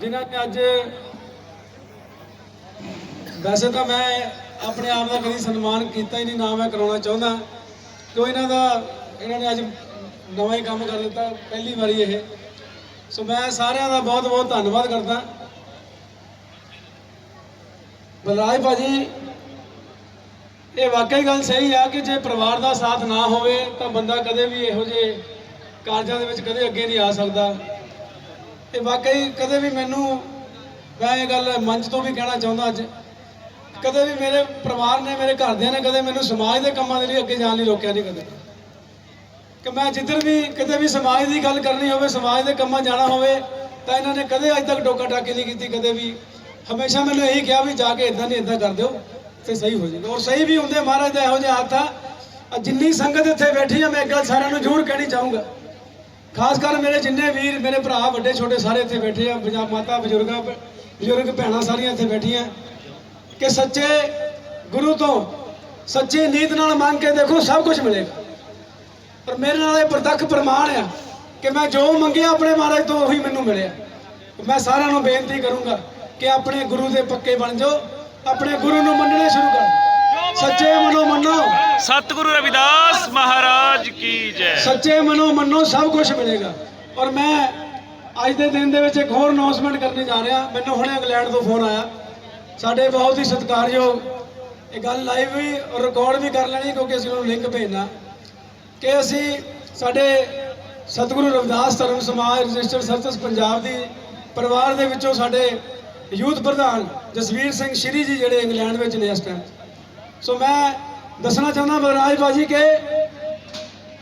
ਜਿਨ੍ਹਾਂ ਨੇ ਅੱਜ ਵੈਸੇ ਤਾਂ ਮੈਂ ਆਪਣੇ ਆਪ ਦਾ ਕਦੀ ਸਨਮਾਨ ਕੀਤਾ ਹੀ ਨਹੀਂ, ਨਾ ਮੈਂ ਕਰਾਉਣਾ ਚਾਹੁੰਦਾ। ਕਿਉਂ ਇਹਨਾਂ ਦਾ, ਇਹਨਾਂ ਨੇ ਅੱਜ ਨਵਾਂ ਹੀ ਕੰਮ ਕਰ ਦਿੱਤਾ ਪਹਿਲੀ ਵਾਰੀ ਇਹ। ਸੋ ਮੈਂ ਸਾਰਿਆਂ ਦਾ ਬਹੁਤ ਬਹੁਤ ਧੰਨਵਾਦ ਕਰਦਾ। ਬਲਰਾਜ ਭਾਜੀ, ਇਹ ਵਾਕਈ ਗੱਲ ਸਹੀ ਆ ਕਿ ਜੇ ਪਰਿਵਾਰ ਦਾ ਸਾਥ ਨਾ ਹੋਵੇ ਤਾਂ ਬੰਦਾ ਕਦੇ ਵੀ ਇਹੋ ਜਿਹੇ ਕਾਰਜਾਂ ਦੇ ਵਿੱਚ ਕਦੇ ਅੱਗੇ ਨਹੀਂ ਆ ਸਕਦਾ। ਇਹ ਵਾਕਈ ਕਦੇ ਵੀ ਮੈਨੂੰ, ਮੈਂ ਇਹ ਗੱਲ ਮੰਚ ਤੋਂ ਵੀ ਕਹਿਣਾ ਚਾਹੁੰਦਾ ਅੱਜ, ਕਦੇ ਵੀ ਮੇਰੇ ਪਰਿਵਾਰ ਨੇ, ਮੇਰੇ ਘਰਦਿਆਂ ਨੇ ਕਦੇ ਮੈਨੂੰ ਸਮਾਜ ਦੇ ਕੰਮਾਂ ਦੇ ਲਈ ਅੱਗੇ ਜਾਣ ਲਈ ਰੋਕਿਆ ਨਹੀਂ ਕਦੇ। ਕਿ ਮੈਂ ਜਿੱਧਰ ਵੀ ਕਦੇ ਵੀ ਸਮਾਜ ਦੀ ਗੱਲ ਕਰਨੀ ਹੋਵੇ, ਸਮਾਜ ਦੇ ਕੰਮਾਂ ਜਾਣਾ ਹੋਵੇ, ਤਾਂ ਇਹਨਾਂ ਨੇ ਕਦੇ ਅੱਜ ਤੱਕ ਡੋਕਾ ਟਾਕੀ ਨਹੀਂ ਕੀਤੀ, ਕਦੇ ਵੀ। ਹਮੇਸ਼ਾ ਮੈਨੂੰ ਇਹੀ ਕਿਹਾ ਵੀ ਜਾ ਕੇ ਇਦਾਂ ਨਹੀਂ ਇਦਾਂ ਕਰ ਦਿਓ, ਤੇ ਸਹੀ ਹੋ ਜਾਏਗਾ। ਔਰ ਸਹੀ ਵੀ ਹੁੰਦੇ ਮਹਾਰਾਜ ਦਾ ਇਹੋ ਜਿਹਾ ਹੱਥ ਆ ਜਿੰਨੀ ਸੰਗਤ ਇੱਥੇ ਬੈਠੀ ਆ, ਮੈਂ ਇੱਕ ਗੱਲ ਸਾਰਿਆਂ ਨੂੰ ਜ਼ਰੂਰ ਕਹਿਣੀ ਚਾਹੂੰਗਾ। ਖਾਸ ਕਰ ਮੇਰੇ ਜਿੰਨੇ ਵੀਰ, ਮੇਰੇ ਭਰਾ, ਵੱਡੇ, ਛੋਟੇ ਸਾਰੇ ਇੱਥੇ ਬੈਠੇ ਆ, ਪੰਜਾਬ ਮਾਤਾ, ਬਜ਼ੁਰਗਾਂ, ਬਜ਼ੁਰਗ ਭੈਣਾਂ ਸਾਰੀਆਂ ਇੱਥੇ ਬੈਠੀਆਂ। ਕਿ ਸੱਚੇ ਗੁਰੂ ਤੋਂ ਸੱਚੀ ਨੀਤ ਨਾਲ ਮੰਗ ਕੇ ਦੇਖੋ ਸਭ ਕੁਝ ਮਿਲੇਗਾ। ਪਰ ਮੇਰੇ ਨਾਲ ਇਹ ਪ੍ਰਤੱਖ ਪ੍ਰਮਾਣ ਆ ਕਿ ਮੈਂ ਜੋ ਮੰਗਿਆ ਆਪਣੇ ਮਹਾਰਾਜ ਤੋਂ ਉਹੀ ਮੈਨੂੰ ਮਿਲਿਆ। ਮੈਂ ਸਾਰਿਆਂ ਨੂੰ ਬੇਨਤੀ ਕਰੂੰਗਾ ਕਿ ਆਪਣੇ ਗੁਰੂ ਦੇ ਪੱਕੇ ਬਣ ਜਾਓ, ਆਪਣੇ ਗੁਰੂ ਨੂੰ ਮੰਨਣਾ ਸ਼ੁਰੂ ਕਰੋ। ਸੱਚੇ ਮਨੋਂ ਮੰਨੋ। ਸਤਿਗੁਰੂ ਰਵਿਦਾਸ ਮਹਾਰਾਜ ਕੀ ਜੈ। ਸੱਚੇ ਮਨੋਂ ਮੰਨੋ ਸਭ ਕੁਝ ਮਿਲੇਗਾ। ਔਰ ਮੈਂ ਅੱਜ ਦੇ ਦਿਨ ਦੇ ਵਿੱਚ ਇੱਕ ਹੋਰ ਅਨਾਉਂਸਮੈਂਟ ਕਰਨ ਜਾ ਰਿਹਾ। ਮੈਨੂੰ ਹੁਣੇ ਇੰਗਲੈਂਡ ਤੋਂ ਫੋਨ ਆਇਆ। ਸਾਡੇ ਬਹੁਤ ਹੀ ਸਤਿਕਾਰਯੋਗ ਇਹ ਗੱਲ ਲਾਈਵ ਵੀ ਔਰ ਰਿਕਾਰਡ ਵੀ ਕਰ ਲੈਣੀ ਕਿਉਂਕਿ ਅਸੀਂ ਉਹਨੂੰ ਲਿੰਕ ਭੇਜਣਾ। ਕਿ ਅਸੀਂ ਸਾਡੇ ਸਤਿਗੁਰੂ ਰਵਿਦਾਸ ਧਰਮ ਸਮਾਜ ਰਜਿਸਟਰਡ ਸਰਵਿਸ ਪੰਜਾਬ ਦੀ ਪਰਿਵਾਰ ਦੇ ਵਿੱਚੋਂ ਸਾਡੇ ਯੂਥ ਪ੍ਰਧਾਨ ਜਸਵੀਰ ਸਿੰਘ ਸ਼੍ਰੀ ਜੀ ਜਿਹੜੇ ਇੰਗਲੈਂਡ ਵਿੱਚ ਨੇ ਇਸ ਟਾਈਮ ਸੋ ਮੈਂ ਦੱਸਣਾ ਚਾਹੁੰਦਾ ਬਲਰਾਜ ਬਾਜੀ ਕਿ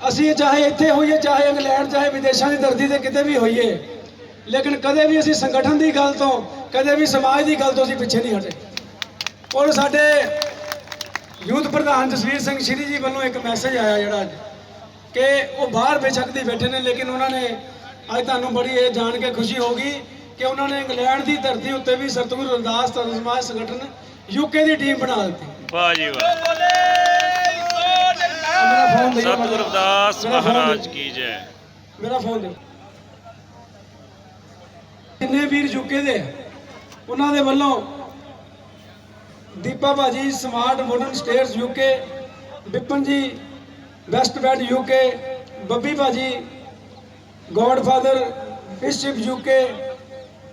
ਅਸੀਂ ਚਾਹੇ ਇੱਥੇ ਹੋਈਏ, ਚਾਹੇ ਇੰਗਲੈਂਡ, ਚਾਹੇ ਵਿਦੇਸ਼ਾਂ ਦੀ ਧਰਤੀ ਤੇ ਕਿਤੇ ਵੀ ਹੋਈਏ, ਲੇਕਿਨ ਕਦੇ ਵੀ ਅਸੀਂ ਸੰਗਠਨ ਦੀ ਗੱਲ ਤੋਂ, ਕਦੇ ਵੀ ਸਮਾਜ ਦੀ ਗੱਲ ਤੋਂ ਅਸੀਂ ਪਿੱਛੇ ਨਹੀਂ ਹਟੇ। ਔਰ ਸਾਡੇ ਯੂਥ ਪ੍ਰਧਾਨ ਜਸਵੀਰ ਸਿੰਘ ਸ਼੍ਰੀ ਜੀ ਵੱਲੋਂ ਇੱਕ ਮੈਸੇਜ ਆਇਆ ਜਿਹੜਾ ਅੱਜ, ਕਿ ਉਹ ਬਾਹਰ ਬੇਸ਼ੱਕ ਦੀ ਬੈਠੇ ਨੇ, ਲੇਕਿਨ ਉਹਨਾਂ ਨੇ ਅੱਜ ਤੁਹਾਨੂੰ ਬੜੀ ਇਹ ਜਾਣ ਕੇ ਖੁਸ਼ੀ ਹੋਗੀ ਕਿ ਉਹਨਾਂ ਨੇ ਇੰਗਲੈਂਡ ਦੀ ਧਰਤੀ ਉੱਤੇ ਵੀ ਸਤਿਗੁਰੂ ਰਵਿਦਾਸ ਧਰਮ ਸਮਾਜ ਸੰਗਠਨ ਯੂਕੇ ਦੀ ਟੀਮ ਬਣਾ ਦਿੱਤੀ। ਵਾਹ ਜੀ ਵਾਹ। ਮੇਰਾ ਫੋਨ ਦੇ ਸਤਿਗੁਰੂ ਰਵਿਦਾਸ ਮਹਾਰਾਜ ਕੀ ਜੈ। ਮੇਰਾ ਫੋਨ ਦਿਓ ਜਿੰਨੇ ਵੀਰ ਯੂਕੇ ਦੇ ਆ, ਉਹਨਾਂ ਦੇ ਵੱਲੋਂ ਦੀਪਾ ਭਾਜੀ smart modern stairs UK Vipan ji west bed UK ਬੱਬੀ ਭਾਜੀ Godfather ਫਿਸ਼ਿਪ UK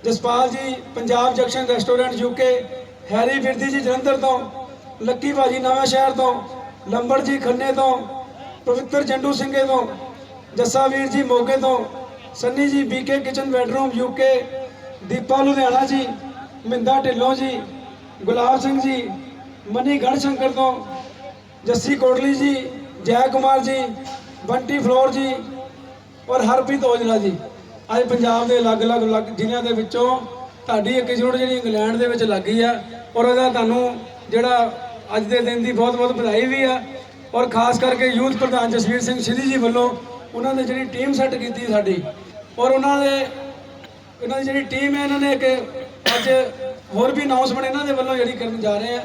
Jaspal ji Punjab junction restaurant UK Harry ਫਿਰਦੀ ਜੀ ਜਲੰਧਰ ਤੋਂ। ਲੱਕੀ ਭਾਜੀ ਨਵਾਂ ਸ਼ਹਿਰ ਤੋਂ, ਲੰਬੜ ਜੀ ਖੰਨੇ ਤੋਂ, ਪਵਿੱਤਰ ਜੰਡੂ ਸਿੰਘੇ ਤੋਂ, ਜੱਸਾ ਵੀਰ ਜੀ ਮੋਗੇ ਤੋਂ, Sunny ji BK kitchen bedroom UK Deepa Ludhiana ji, Minda Dhillon ਜੀ, ਗੁਲਾਬ ਸਿੰਘ ਜੀ, ਮਨੀ ਗੜਸ਼ੰਕਰ ਤੋਂ, ਜੱਸੀ ਕੋਟਲੀ ਜੀ, ਜੈ ਕੁਮਾਰ ਜੀ, ਬੰਟੀ ਫਲੋਰ ਜੀ ਔਰ ਹਰਪ੍ਰੀਤ ਔਜਲਾ ਜੀ। ਅੱਜ ਪੰਜਾਬ ਦੇ ਅਲੱਗ-ਅਲੱਗ ਅਲੱਗ ਜ਼ਿਲ੍ਹਿਆਂ ਦੇ ਵਿੱਚੋਂ ਤੁਹਾਡੀ ਇੱਕ ਜੁੜ ਜਿਹੜੀ ਇੰਗਲੈਂਡ ਦੇ ਵਿੱਚ ਲੱਗੀ ਆ ਔਰ ਉਹਦਾ ਤੁਹਾਨੂੰ ਜਿਹੜਾ ਅੱਜ ਦੇ ਦਿਨ ਦੀ ਬਹੁਤ-ਬਹੁਤ ਵਧਾਈ ਵੀ ਆ। ਔਰ ਖਾਸ ਕਰਕੇ ਯੂਥ ਪ੍ਰਧਾਨ ਜਸਵੀਰ ਸਿੰਘ ਸ਼੍ਰੀ ਜੀ ਵੱਲੋਂ ਉਹਨਾਂ ਨੇ ਜਿਹੜੀ ਟੀਮ ਸੈੱਟ ਕੀਤੀ ਸਾਡੀ, ਔਰ ਉਹਨਾਂ ਦੇ, ਇਹਨਾਂ ਦੀ ਜਿਹੜੀ ਟੀਮ ਹੈ, ਇਹਨਾਂ ਨੇ ਇੱਕ ਅੱਜ ਹੋਰ ਵੀ ਅਨਾਉਂਸਮੈਂਟ ਇਹਨਾਂ ਦੇ ਵੱਲੋਂ ਜਿਹੜੀ ਕਰਨ ਜਾ ਰਹੇ ਆ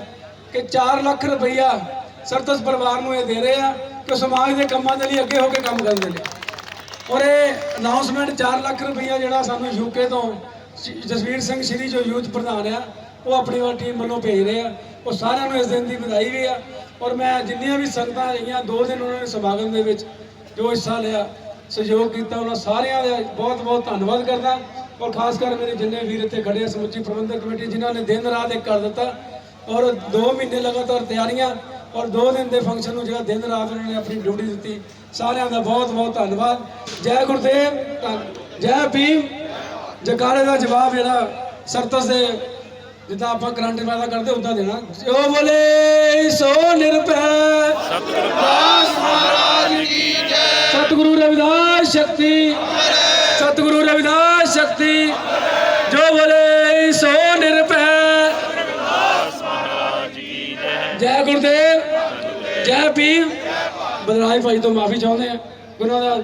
ਕਿ 4 ਲੱਖ ਰੁਪਈਆ ਸਰਤਸ ਪਰਿਵਾਰ ਨੂੰ ਇਹ ਦੇ ਰਹੇ ਆ ਕਿ ਸਮਾਜ ਦੇ ਕੰਮਾਂ ਦੇ ਲਈ ਅੱਗੇ ਹੋ ਕੇ ਕੰਮ ਕਰਨ ਦੇ ਲਈ ਔਰ ਇਹ ਅਨਾਉਂਸਮੈਂਟ 4 ਲੱਖ ਰੁਪਈਆ ਜਿਹੜਾ ਸਾਨੂੰ ਯੂਕੇ ਤੋਂ ਜਸਵੀਰ ਸਿੰਘ ਸ਼੍ਰੀ ਜੋ ਯੂਥ ਪ੍ਰਧਾਨ ਆ, ਉਹ ਆਪਣੀ ਵਾਰ ਟੀਮ ਵੱਲੋਂ ਭੇਜ ਰਹੇ ਆ। ਉਹ ਸਾਰਿਆਂ ਨੂੰ ਇਸ ਦਿਨ ਦੀ ਵਧਾਈ ਵੀ ਆ। ਔਰ ਮੈਂ ਜਿੰਨੀਆਂ ਵੀ ਸੰਗਤਾਂ ਰਹੀਆਂ, ਦੋ ਦਿਨ ਉਹਨਾਂ ਨੇ ਸਮਾਗਮ ਦੇ ਵਿੱਚ ਜੋ ਹਿੱਸਾ ਲਿਆ, ਸਹਿਯੋਗ ਕੀਤਾ, ਉਹਨਾਂ ਸਾਰਿਆਂ ਦਾ ਬਹੁਤ ਬਹੁਤ ਧੰਨਵਾਦ ਕਰਦਾ। ਔਰ ਖਾਸ ਕਰ ਮੇਰੇ ਜਿੰਨੇ ਵੀਰ ਇੱਥੇ ਖੜੇ ਆ, ਸਮੁੱਚੀ ਪ੍ਰਬੰਧਕ ਕਮੇਟੀ, ਜਿਨ੍ਹਾਂ ਨੇ ਦਿਨ ਰਾਤ ਇੱਕ ਕਰ ਦਿੱਤਾ। ਔਰ 2 ਮਹੀਨੇ ਲਗਾਤਾਰ ਤਿਆਰੀਆਂ, ਔਰ 2 ਦਿਨ ਦੇ ਫੰਕਸ਼ਨ ਨੂੰ ਜਿਹੜਾ ਦਿਨ ਰਾਤ ਉਹਨਾਂ ਨੇ ਆਪਣੀ ਡਿਊਟੀ ਦਿੱਤੀ, ਸਾਰਿਆਂ ਦਾ ਬਹੁਤ ਬਹੁਤ ਧੰਨਵਾਦ। ਜੈ ਗੁਰਦੇਵ ਧੰਨ- ਜੈ ਭੀਮ। ਜਕਾਰੇ ਦਾ ਜਵਾਬ ਜਿਹੜਾ ਸਰਤਸ ਦੇ ਜਿੱਦਾਂ ਆਪਾਂ ਕਰੰਟ ਪੈਦਾ ਕਰਦੇ ਉਦਾਂ ਦੇਣਾ। ਜੋ ਬੋਲੇ, ਸੋ ਨਿਰਭੈ। ਸਤਿਗੁਰੂ ਰਵਿਦਾਸ ਮਹਾਰਾਜ ਕੀ ਜੈ ਸਤਿਗੁਰੂ ਰਵਿਦਾਸ ਸ਼ਕਤੀ। ਸਤਿਗੁਰੂ ਰਵਿਦਾਸ ਸ਼ਕਤੀ। ਜੋ ਬੋਲੇ, ਸੋ ਨਿਰਭੈ। ਮਹਾਰਾਜ ਕੀ ਜੈ ਜੈ ਗੁਰਦੇਵ, ਜੈ ਭੀਮ। ਬਦਰਾਜ ਭਾਈ ਤੋਂ ਮਾਫੀ ਚਾਹੁੰਦੇ ਆ। ਗੁਰਾਂ ਦਾ